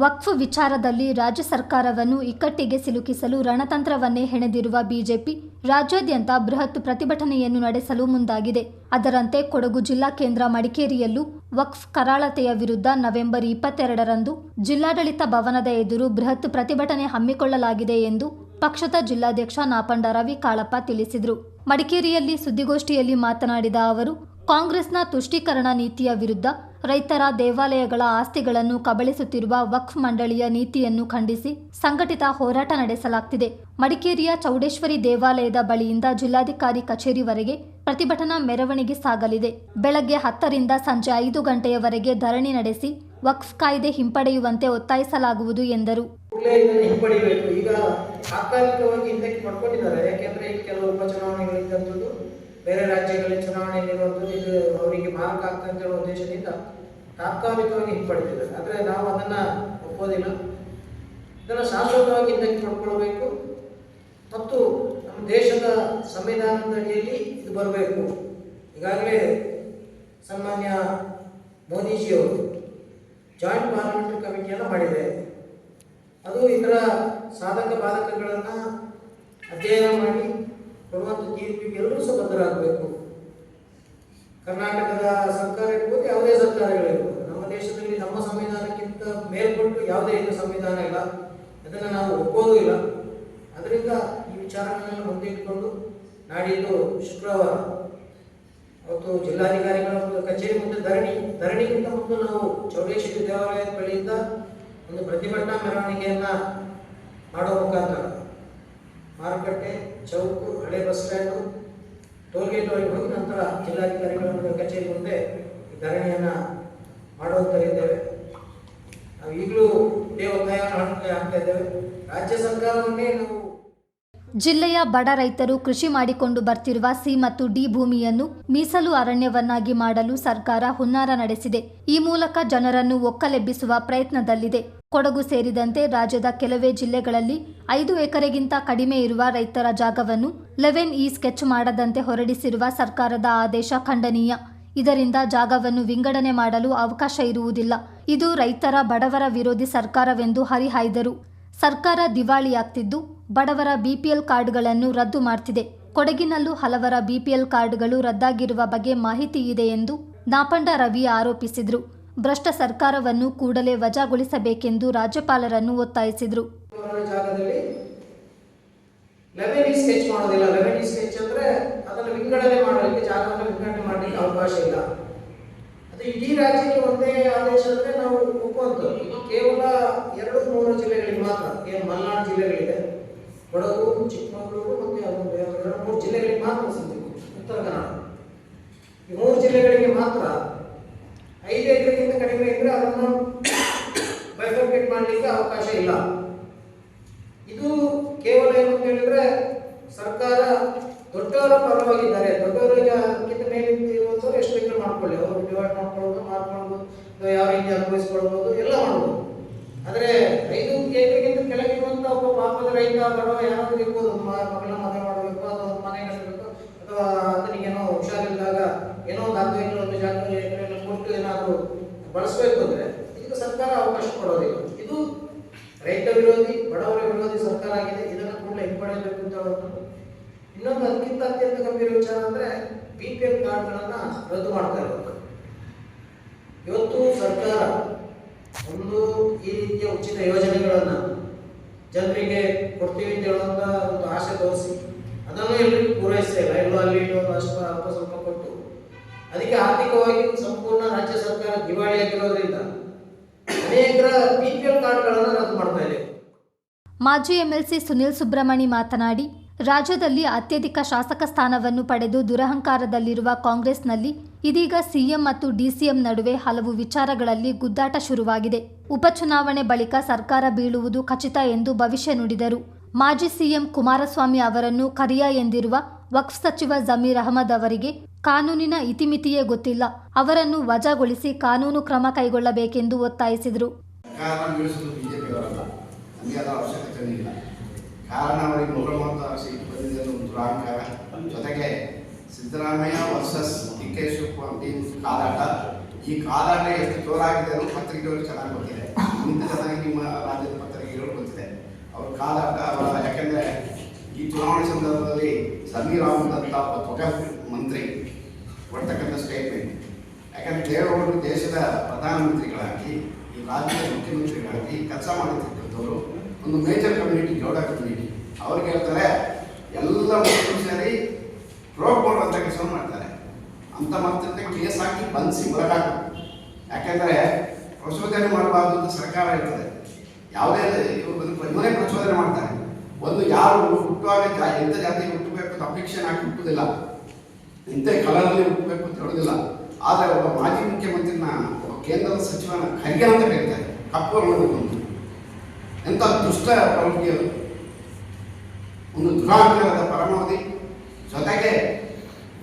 ವಕ್ಫ್ ವಿಚಾರದಲ್ಲಿ ರಾಜ್ಯ ಸರ್ಕಾರವನ್ನು ಇಕ್ಕಟ್ಟಿಗೆ ಸಿಲುಕಿಸಲು ರಣತಂತ್ರವನ್ನೇ ಹೆಣೆದಿರುವ ಬಿಜೆಪಿ ರಾಜ್ಯಾದ್ಯಂತ ಬೃಹತ್ ಪ್ರತಿಭಟನೆಯನ್ನು ನಡೆಸಲು ಮುಂದಾಗಿದೆ. ಅದರಂತೆ ಕೊಡಗು ಜಿಲ್ಲಾ ಕೇಂದ್ರ ಮಡಿಕೇರಿಯಲ್ಲೂ ವಕ್ಫ್ ಕರಾಳತೆಯ ವಿರುದ್ಧ ನವೆಂಬರ್ ಇಪ್ಪತ್ತೆರಡರಂದು ಜಿಲ್ಲಾಡಳಿತ ಭವನದ ಎದುರು ಬೃಹತ್ ಪ್ರತಿಭಟನೆ ಹಮ್ಮಿಕೊಳ್ಳಲಾಗಿದೆ ಎಂದು ಪಕ್ಷದ ಜಿಲ್ಲಾಧ್ಯಕ್ಷ ನಾಪಂಡ ರವಿ ಕಾಳಪ್ಪ ತಿಳಿಸಿದರು. ಮಡಿಕೇರಿಯಲ್ಲಿ ಸುದ್ದಿಗೋಷ್ಠಿಯಲ್ಲಿ ಮಾತನಾಡಿದ ಅವರು, ಕಾಂಗ್ರೆಸ್ನ ತುಷ್ಟೀಕರಣ ನೀತಿಯ ವಿರುದ್ಧ ರೈತರ ದೇವಾಲಯಗಳ ಆಸ್ತಿಗಳನ್ನು ಕಬಳಿಸುತ್ತಿರುವ ವಕ್ಫ್ ಮಂಡಳಿಯ ನೀತಿಯನ್ನು ಖಂಡಿಸಿ ಸಂಘಟಿತ ಹೋರಾಟ ನಡೆಸಲಾಗ್ತಿದೆ. ಮಡಿಕೇರಿಯ ಚೌಡೇಶ್ವರಿ ದೇವಾಲಯದ ಬಳಿಯಿಂದ ಜಿಲ್ಲಾಧಿಕಾರಿ ಕಚೇರಿವರೆಗೆ ಪ್ರತಿಭಟನಾ ಮೆರವಣಿಗೆ ಸಾಗಲಿದೆ. ಬೆಳಗ್ಗೆ ಹತ್ತರಿಂದ ಸಂಜೆ ಐದು ಗಂಟೆಯವರೆಗೆ ಧರಣಿ ನಡೆಸಿ ವಕ್ಫ್ ಕಾಯ್ದೆ ಹಿಂಪಡೆಯುವಂತೆ ಒತ್ತಾಯಿಸಲಾಗುವುದು ಎಂದರು. ಈಗ ಕೆಲವು ಬೇರೆ ರಾಜ್ಯಗಳಲ್ಲಿ ಚುನಾವಣೆಯಲ್ಲಿರುವಂಥದ್ದು ಇದು ಅವರಿಗೆ ಮಾರ್ಕ್ ಅಂತ ಹೇಳುವ ಉದ್ದೇಶದಿಂದ ತಾತ್ಕಾಲಿಕವಾಗಿ ಹಿಂಪಡಿತಿದ್ದಾರೆ ಆದರೆ ನಾವು ಅದನ್ನ ಒಪ್ಪೋದಿಲ್ಲ. ಇದನ್ನು ಶಾಶ್ವತವಾಗಿ ಹಿಂದಕ್ಕೆ ಪಡ್ಕೊಳ್ಬೇಕು. ಮತ್ತು ನಮ್ಮ ದೇಶದ ಸಂವಿಧಾನದ ಅಡಿಯಲ್ಲಿ ಇದು ಬರಬೇಕು. ಈಗಾಗಲೇ ಸನ್ಮಾನ್ಯ ಮೋದಿಜಿಯವರು ಜಾಯಿಂಟ್ ಪಾರ್ಲಿಮೆಂಟರಿ ಕಮಿಟಿಯನ್ನು ಮಾಡಿದೆ. ಅದು ಇದರ ಸಾಧಕ ಬಾಧಕಗಳನ್ನು ಅಧ್ಯಯನ ಮಾಡಿ ಕೊಡುವಂಥ ತೀರ್ಪಿಗೆ ಎಲ್ಲರೂ ಸಹ ಬದ್ಧರಾಗಬೇಕು ಕರ್ನಾಟಕದ ಸರ್ಕಾರ ಇರ್ಬೋದು, ಯಾವುದೇ ಸರ್ಕಾರಗಳಿರ್ಬೋದು ನಮ್ಮ ದೇಶದಲ್ಲಿ ನಮ್ಮ ಸಂವಿಧಾನಕ್ಕಿಂತ ಮೇಲ್ಪಟ್ಟು ಯಾವುದೇ ಇದು ಸಂವಿಧಾನ ಇಲ್ಲ. ಅದನ್ನು ನಾವು ಒಪ್ಪೋದು ಇಲ್ಲ. ಅದರಿಂದ ಈ ವಿಚಾರಗಳನ್ನು ಮುಂದಿಟ್ಟುಕೊಂಡು ನಾಡಿದ್ದು ಶುಕ್ರವಾರ. ಅವತ್ತು ಜಿಲ್ಲಾಧಿಕಾರಿಗಳ ಕಚೇರಿ ಮುಂದೆ ಧರಣಿ. ಧರಣಿಗಿಂತ ಮೊದಲು ನಾವು ಚೌಡೇಶ್ವರಿ ದೇವಾಲಯದ ಬಳಿಯಿಂದ ಒಂದು ಪ್ರತಿಭಟನಾ ಮೆರವಣಿಗೆಯನ್ನು ಮಾಡೋ ಮುಖಾಂತರ. ಮಾರುಕಟ್ಟೆ ಚೌಕು, ಹಳೆ ಬಸ್ ಸ್ಟ್ಯಾಂಡು, ಟೋಲ್ಗೇಟ್ ಒಳಗೆ ಹೋಗಿ ನಂತರ ಜಿಲ್ಲಾಧಿಕಾರಿಗಳ ಕಚೇರಿ ಮುಂದೆ ಧರಣಿಯನ್ನು ಧರಣಿಯನ್ನ ಮಾಡುವಂತರಿದ್ದೇವೆ ನಾವು ಈಗಲೂ ಇದೇ ಒತ್ತಾಯವನ್ನು ಹಾಕ್ತಾ ಇದ್ದೇವೆ. ರಾಜ್ಯ ಸರ್ಕಾರವನ್ನೇ ನಾವು ಜಿಲ್ಲೆಯ ಬಡ ರೈತರು ಕೃಷಿ ಮಾಡಿಕೊಂಡು ಬರ್ತಿರುವ ಸಿ ಮತ್ತು ಡಿ ಭೂಮಿಯನ್ನು ಮೀಸಲು ಅರಣ್ಯವನ್ನಾಗಿ ಮಾಡಲು ಸರ್ಕಾರ ಹುನ್ನಾರ ನಡೆಸಿದೆ. ಈ ಮೂಲಕ ಜನರನ್ನು ಒಕ್ಕಲೆಬ್ಬಿಸುವ ಪ್ರಯತ್ನದಲ್ಲಿದೆ. ಕೊಡಗು ಸೇರಿದಂತೆ ರಾಜ್ಯದ ಕೆಲವೇ ಜಿಲ್ಲೆಗಳಲ್ಲಿ ಐದು ಎಕರೆಗಿಂತ ಕಡಿಮೆ ಇರುವ ರೈತರ ಜಾಗವನ್ನು ಲೆವೆನ್ ಇ ಸ್ಕೆಚ್ ಮಾಡದಂತೆ ಹೊರಡಿಸಿರುವ ಸರ್ಕಾರದ ಆದೇಶ ಖಂಡನೀಯ. ಇದರಿಂದ ಜಾಗವನ್ನು ವಿಂಗಡಣೆ ಮಾಡಲು ಅವಕಾಶ ಇರುವುದಿಲ್ಲ. ಇದು ರೈತರ ಬಡವರ ವಿರೋಧಿ ಸರ್ಕಾರವೆಂದು ಹರಿಹಾಯ್ದರು. ಸರ್ಕಾರ ದಿವಾಳಿಯಾಗ್ತಿದ್ದು ಬಡವರ ಬಿಪಿಎಲ್ ಕಾರ್ಡ್ಗಳನ್ನು ರದ್ದು ಮಾಡ್ತಿದೆ. ಕೊಡಗಿನಲ್ಲೂ ಹಲವರ ಬಿಪಿಎಲ್ ಕಾರ್ಡ್ಗಳು ರದ್ದಾಗಿರುವ ಬಗ್ಗೆ ಮಾಹಿತಿ ಇದೆ ಎಂದು ನಾಪಂಡ ರವಿ ಆರೋಪಿಸಿದರು. ಭ್ರಷ್ಟ ಸರ್ಕಾರವನ್ನು ಕೂಡಲೇ ವಜಾಗೊಳಿಸಬೇಕೆಂದು ರಾಜ್ಯಪಾಲರನ್ನು ಒತ್ತಾಯಿಸಿದರು. ಜಾಗದಲ್ಲಿ ಇಡೀ ರಾಜ್ಯಕ್ಕೆ ಒಂದೇ ಆದೇಶ ಅಂದ್ರೆ ನಾವು ಒಪ್ಪುವಂತ ಇದು ಕೇವಲ ಎರಡು ಮೂರು ಜಿಲ್ಲೆಗಳಿಗೆ ಮಾತ್ರ, ಏನು ಮಲ್ನಾಡು ಜಿಲ್ಲೆಗಳಿದೆ, ಕೊಡಗು, ಚಿಕ್ಕಮಗಳೂರು ಮತ್ತೆ ಅದು ಎರಡು ಮೂರು ಜಿಲ್ಲೆಗಳಿಗೆ ಮಾತ್ರ ಉತ್ತರ ಕನ್ನಡ. ಈ ಮೂರು ಜಿಲ್ಲೆಗಳಿಗೆ ಮಾತ್ರ ಐದು ಎಕರೆಗಿಂತ ಕಡಿಮೆ ಇದ್ರೆ ಅದನ್ನು ಬೈಫರ್ಕೇಟ್ ಮಾಡಲಿಕ್ಕೆ ಅವಕಾಶ ಇಲ್ಲ. ಇದು ಕೇವಲ ಏನು ಅಂತ ಹೇಳಿದ್ರೆ ಸರ್ಕಾರ ದೊಡ್ಡವರ ಪರವಾಗಿದ್ದಾರೆ. ದೊಡ್ಡವರಿಗೆ ಅದಕ್ಕಿಂತ ಮೇಲೆ ಇರುವಂಥವ್ರು ಎಷ್ಟು ಬೇಕಾದ್ರೂ ಮಾಡ್ಕೊಳ್ಳಿ. ಅವರು ಡಿವೈಡ್ ಮಾಡ್ಕೊಳ್ಳೋದು ಅಥವಾ ಯಾವ ರೀತಿ ಅನುಭವಿಸ್ಕೊಳ್ಬೋದು, ಎಲ್ಲ ಮಾಡ್ಬೋದು. ಆದರೆ ಐದು ಕೇಂದ್ರಕ್ಕಿಂತ ಕೆಳಗಿರುವಂಥ ಒಬ್ಬ ಪಾಪದ ರೈತ, ಬಡವ ಯಾರು ಇರ್ಬೋದು ಮಗಳ ಮದುವೆ ಮಾಡಬೇಕು, ಅಥವಾ ಮನೆ ಕಟ್ಟಬೇಕು ಅಥವಾ ಆತನಿಗೇನೋ ಹುಷಾರಿಲ್ಲದಾಗ ಏನೋ ಒಂದು ಹತ್ತು ಎಕರೆ ಒಂದು ಜಾಗ ಕೊಟ್ಟು ಏನಾದರೂ ಬಳಸಬೇಕು ಅಂದ್ರೆ ಇದಕ್ಕೆ ಸರ್ಕಾರ ಅವಕಾಶ ಕೊಡೋದಿಲ್ಲ. ಇದು ರೈತ ವಿರೋಧಿ, ಬಡವರ ವಿರೋಧಿ ಸರ್ಕಾರ ಆಗಿದೆ, ಇದನ್ನು ಕೂಡ ಹಿಂಪಡೆಯಬೇಕು ಅಂತ ಹೇಳೋದು ಇನ್ನೊಂದು ಅದಕ್ಕಿಂತ ಅತ್ಯಂತ ಗಂಭೀರ ವಿಚಾರ ಅಂದರೆ ಬಿ ಪಿ ಎಲ್ ಕಾರ್ಡ್ಗಳನ್ನ ರದ್ದು ಮಾಡ್ತಾ ಇರೋದು. ಇವತ್ತು ಸರ್ಕಾರ ಒಂದು ಈ ರೀತಿಯ ಉಚಿತ ಯೋಜನೆಗಳನ್ನು ಜನರಿಗೆ ಕೊಡ್ತೀವಿ ಅಂತ ಹೇಳುವಂತ ಒಂದು ಆಸೆ ತೋರಿಸಿ, ಅದನ್ನು ಎಲ್ಲರಿಗೂ ಪೂರೈಸ್ತಾ ಇಲ್ಲ. ಎಲ್ಲೋ ಅಲ್ಲಿ ಒಂದು ಅಲ್ಪ ಸ್ವಲ್ಪ ಕೊಟ್ಟು. ಅದಕ್ಕೆ ಆರ್ಥಿಕವಾಗಿ ಸಂಪೂರ್ಣ ರಾಜ್ಯ ಸರ್ಕಾರ ದಿವಾಳಿಯಾಗಿರೋದ್ರಿಂದ ಅನೇಕರ ಬಿ ಪಿ ಎಲ್ ಕಾರ್ಡ್ಗಳನ್ನು ರದ್ದು ಮಾಡ್ತಾ ಇದೆ. ಮಾಜಿ ಎಂಎಲ್ಸಿ ಸುನಿಲ್ ಸುಬ್ರಹ್ಮಣಿ ಮಾತನಾಡಿ ರಾಜ್ಯದಲ್ಲಿ ಅತ್ಯಧಿಕ ಶಾಸಕ ಸ್ಥಾನವನ್ನು ಪಡೆದು ದುರಹಂಕಾರದಲ್ಲಿರುವ ಕಾಂಗ್ರೆಸ್ನಲ್ಲಿ ಇದೀಗ ಸಿಎಂ ಮತ್ತು ಡಿಸಿಎಂ ನಡುವೆ ಹಲವು ವಿಚಾರಗಳಲ್ಲಿ ಗುದ್ದಾಟ ಶುರುವಾಗಿದೆ. ಉಪಚುನಾವಣೆ ಬಳಿಕ ಸರ್ಕಾರ ಬೀಳುವುದು ಖಚಿತ ಎಂದು ಭವಿಷ್ಯ ನುಡಿದರು. ಮಾಜಿ ಸಿಎಂ ಕುಮಾರಸ್ವಾಮಿ ಅವರನ್ನು ಕರಿಯ ಎಂದಿರುವ ವಕ್ಫ್ ಸಚಿವ ಜಮೀರ್ ಅಹಮದ್ ಅವರಿಗೆ ಕಾನೂನಿನ ಇತಿಮಿತಿಯೇ ಗೊತ್ತಿಲ್ಲ. ಅವರನ್ನು ವಜಾಗೊಳಿಸಿ ಕಾನೂನು ಕ್ರಮ ಕೈಗೊಳ್ಳಬೇಕೆಂದು ಒತ್ತಾಯಿಸಿದರು. ಕಾರಣ ಅವರಿಗೆ ಮುಖಮಂತ ಸೀಟ್ ಬಂದಿದೆ ಒಂದು ದುರಾಂಕ ಜೊತೆಗೆ Siddaramaiah versus D K Shivakumar ಕಾದಾಟ. ಈ ಕಾದಾಟ ಎಷ್ಟು ಜೋರಾಗಿದೆ ಅನ್ನೋ ಪತ್ರಿಕೆಗಳು ಚೆನ್ನಾಗಿ ಗೊತ್ತಿದೆ ಇಂಥ ಚೆನ್ನಾಗಿ ನಿಮ್ಮ ರಾಜ್ಯದ ಪತ್ರಿಕೆಗಳು ಗೊತ್ತಿದೆ ಅವ್ರ ಕಾಲಾಟ ಅವರ ಯಾಕೆಂದ್ರೆ ಈ ಚುನಾವಣೆ ಸಂದರ್ಭದಲ್ಲಿ ಸಮೀರ್ ಅಹಮದ್ ಅಂತ ಒಬ್ಬ ಮಂತ್ರಿ ಕೊಡ್ತಕ್ಕಂಥ ಸ್ಟೇಟ್ಮೆಂಟ್ ಯಾಕಂದ್ರೆ ದೇವೇಗೌಡರು ದೇಶದ ಪ್ರಧಾನಮಂತ್ರಿಗಳಾಗಿ, ಈ ರಾಜ್ಯದ ಮುಖ್ಯಮಂತ್ರಿಗಳಾಗಿ ಕೆಲಸ ಮಾಡುತ್ತಿದ್ದಂಥವ್ರು ಒಂದು ಮೇಜರ್ ಕಮ್ಯುನಿಟಿ ಗೌಡ ಕಮ್ಯುನಿಟಿ ಅವ್ರಿಗೆ ಹೇಳ್ತಾರೆ, ಎಲ್ಲ ಮುಸ್ಲಿಂ ಸೇರಿ ಪ್ರೋಗ್ ಮಾಡುವಂಥ ಕೆಲಸ ಮಾಡ್ತಾರೆ. ಅಂತ ಮಾತ್ರ ಕೇಸ್ ಹಾಕಿ ಬಂಧಿಸಿ ಹೊರಗಾಕು ಯಾಕೆಂದರೆ ಪ್ರಚೋದನೆ ಮಾಡಬಾರ್ದು ಅಂತ ಸರ್ಕಾರ ಹೇಳ್ತದೆ. ಯಾವುದೇ ಇವರು ಪ್ರಚೋದನೆ ಮಾಡ್ತಾರೆ. ಒಂದು ಯಾರು ಹುಟ್ಟುವಾಗ ಎಂಥ ಜಾತಿಗೆ ಹುಟ್ಟಬೇಕು ಅಂತ ಅಪೇಕ್ಷೆ ಹಾಕಿ ಹುಟ್ಟುವುದಿಲ್ಲ. ಇಂಥ ಕಲರಲ್ಲಿ ಹುಟ್ಟಬೇಕು ಅಂತ ಹೇಳೋದಿಲ್ಲ ಆದರೆ ಒಬ್ಬ ಮಾಜಿ ಮುಖ್ಯಮಂತ್ರಿನ, ಒಬ್ಬ ಕೇಂದ್ರದ ಸಚಿವನ ಖರ್ಗೆ ಅಂತ ಕರೀತಾರೆ ಕಪ್ಪು ಎಂಥ ದುಷ್ಟ ಪ್ರವೃತ್ತಿ ಅದು ಒಂದು ದುರಾಗ್ರಹದ ಪರಮಾವಧಿ? ಜೊತೆಗೆ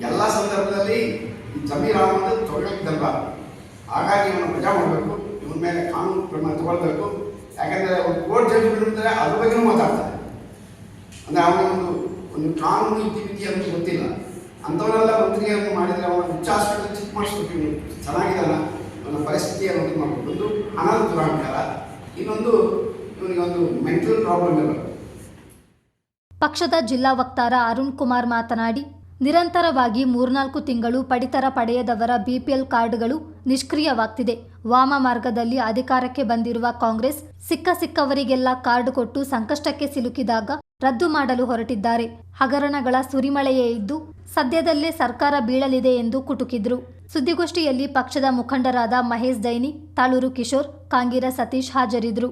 ಎಲ್ಲ ಸಂದರ್ಭದಲ್ಲಿ ಈ ಜಮೀರ್ ತೊಗೊಳ್ಳಿದ್ದಲ್ಲ ಹಾಗಾಗಿ ಇವನು ವಜಾ ಮಾಡಬೇಕು, ಇವನ ಮೇಲೆ ಕಾನೂನು ಕ್ರಮ ತಗೊಳ್ಬೇಕು. ಯಾಕೆಂದರೆ ಒಂದು ಕೋರ್ಟ್ ಜಡ್ಜ್ಮೆಂಟ್ ಇರ್ತಾರೆ ಅದ್ರ ಬಗ್ಗೆನೂ ಮಾತಾಡ್ತಾರೆ ಅಂದರೆ ಅವನಿಗೆ ಒಂದು ಒಂದು ಕಾನೂನು ಅಂತ ಗೊತ್ತಿಲ್ಲ. ಅಂಥವರೆಲ್ಲ ಮಂತ್ರಿಯನ್ನು ಮಾಡಿದರೆ ಅವನ ಹಾಸ್ಪಿಟಲ್ ಚಿಕ್ ಮಾಡಿಸ್ಬಿಟ್ಟು ಇವನು ಚೆನ್ನಾಗಿದ್ದಾನ ಇವನ ಪರಿಸ್ಥಿತಿಯನ್ನು ಇದು ಮಾಡಬೇಕು ಒಂದು ಹಣದ ದುರಾಂಕಾರ ಇನ್ನೊಂದು ಪಕ್ಷದ ಜಿಲ್ಲಾ ವಕ್ತಾರ ಅರುಣ್ ಕುಮಾರ್ ಮಾತನಾಡಿ, ನಿರಂತರವಾಗಿ ಮೂರ್ನಾಲ್ಕು ತಿಂಗಳು ಪಡಿತರ ಪಡೆಯದವರ ಬಿಪಿಎಲ್ ಕಾರ್ಡ್ಗಳು ನಿಷ್ಕ್ರಿಯವಾಗ್ತಿದೆ. ವಾಮ ಮಾರ್ಗದಲ್ಲಿ ಅಧಿಕಾರಕ್ಕೆ ಬಂದಿರುವ ಕಾಂಗ್ರೆಸ್ ಸಿಕ್ಕ ಸಿಕ್ಕವರಿಗೆಲ್ಲ ಕಾರ್ಡ್ ಕೊಟ್ಟು ಸಂಕಷ್ಟಕ್ಕೆ ಸಿಲುಕಿದಾಗ ರದ್ದು ಮಾಡಲು ಹೊರಟಿದ್ದಾರೆ. ಹಗರಣಗಳ ಸುರಿಮಳೆಯೇ ಇದ್ದು, ಸದ್ಯದಲ್ಲೇ ಸರ್ಕಾರ ಬೀಳಲಿದೆ ಎಂದು ಕುಟುಕಿದ್ರು. ಸುದ್ದಿಗೋಷ್ಠಿಯಲ್ಲಿ ಪಕ್ಷದ ಮುಖಂಡರಾದ ಮಹೇಶ್ ದೈನಿ, ತಾಳೂರು ಕಿಶೋರ್, ಕಾಂಗಿರ ಸತೀಶ್ ಹಾಜರಿದ್ದರು